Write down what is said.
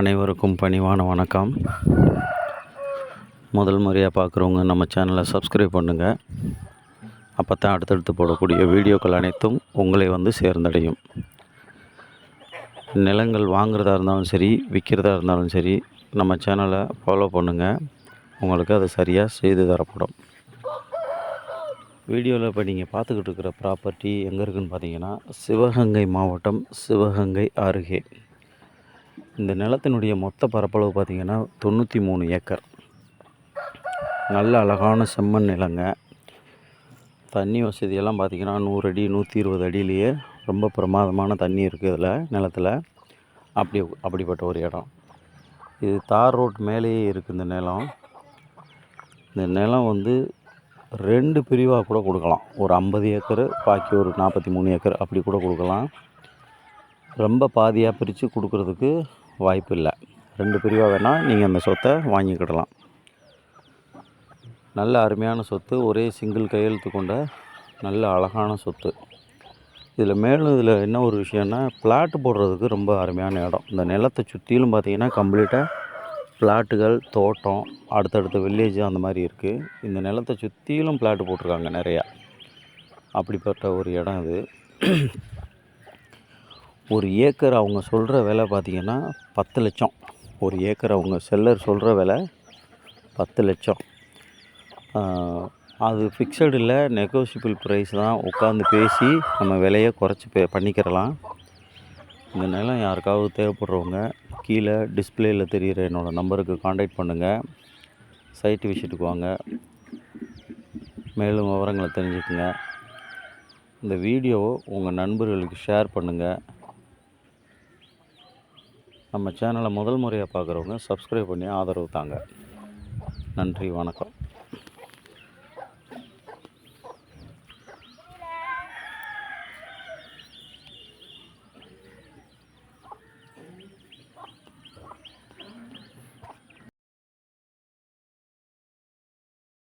அனைவருக்கும் பணிவான வணக்கம். முதல் முறையாக பார்க்குறவங்க நம்ம சேனலை சப்ஸ்கிரைப் பண்ணுங்கள் அப்போ தான் அடுத்தடுத்து போடக்கூடிய வீடியோக்கள் அனைத்தும் உங்களை வந்து சேர்ந்தடையும். நிலங்கள் வாங்குறதா இருந்தாலும் சரி விற்கிறதா இருந்தாலும் சரி நம்ம சேனலை ஃபாலோ பண்ணுங்கள் உங்களுக்கு அது சரியாக செய்து தரப்படும். வீடியோவில் இப்போ நீங்கள் பார்த்துக்கிட்டு இருக்கிற ப்ராப்பர்ட்டி எங்கே இருக்குதுன்னு பார்த்தீங்கன்னா சிவகங்கை மாவட்டம் சிவகங்கை அருகே. இந்த நிலத்தினுடைய மொத்த பரப்பளவு பார்த்திங்கன்னா தொண்ணூற்றி மூணு ஏக்கர். நல்ல அழகான செம்மண் நிலங்க. தண்ணி வசதியெல்லாம் பார்த்திங்கன்னா நூறு அடி நூற்றி இருபது அடியிலேயே ரொம்ப பிரமாதமான தண்ணி இருக்குது இதில் நிலத்தில். அப்படி அப்படிப்பட்ட ஒரு இடம். இது தார் ரோட் மேலேயே இருக்குது இந்த நிலம். இந்த நிலம் வந்து ரெண்டு பிரிவாக கூட கொடுக்கலாம். ஒரு ஐம்பது ஏக்கர் பாக்கி ஒரு நாற்பத்தி மூணு ஏக்கர் அப்படி கூட கொடுக்கலாம். ரொம்ப பாதியாக பிரித்து கொடுக்குறதுக்கு வாய்ப்பு இல்லை ரெண்டு பிரிவாக வேணால் நீங்கள் அந்த சொத்தை வாங்கிக்கிடலாம். நல்ல அருமையான சொத்து ஒரே சிங்கிள் கையெழுத்து கொண்ட நல்ல அழகான சொத்து. இதில் மேலும் இதில் என்ன ஒரு விஷயம்னா பிளாட்டு போடுறதுக்கு ரொம்ப அருமையான இடம். இந்த நிலத்தை சுற்றிலும் பார்த்தீங்கன்னா கம்ப்ளீட்டாக பிளாட்டுகள் தோட்டம் அடுத்தடுத்த வில்லேஜ் அந்த மாதிரி இருக்குது இந்த நிலத்தை சுற்றிலும் பிளாட்டு போட்டிருக்காங்க நிறையா. அப்படிப்பட்ட ஒரு இடம் இது. ஒரு ஏக்கர் அவங்க சொல்கிற விலை பார்த்திங்கன்னா பத்து லட்சம். ஒரு ஏக்கர் அவங்க செல்லர் சொல்கிற விலை பத்து லட்சம். அது ஃபிக்ஸடு இல்லை நெகோசியபிள் ப்ரைஸ் தான். உட்காந்து பேசி நம்ம விலையை குறைச்சி பே பண்ணிக்கிறலாம். இந்த நிலம் யாருக்காவது தேவைப்படுறவங்க கீழே டிஸ்பிளேயில் தெரிகிற என்னோடய நம்பருக்கு காண்டாக்ட் பண்ணுங்கள் சைட்டு விசிட்டுக்கு வாங்க. மேலும் விவரங்களை தெரிஞ்சுக்குங்க. இந்த வீடியோவை உங்கள் நண்பர்களுக்கு ஷேர் பண்ணுங்கள் நம்ம சேனலை முதல் முறையாக பார்க்குறவங்க சப்ஸ்கிரைப் பண்ணி ஆதரவு தாங்க. நன்றி வணக்கம்.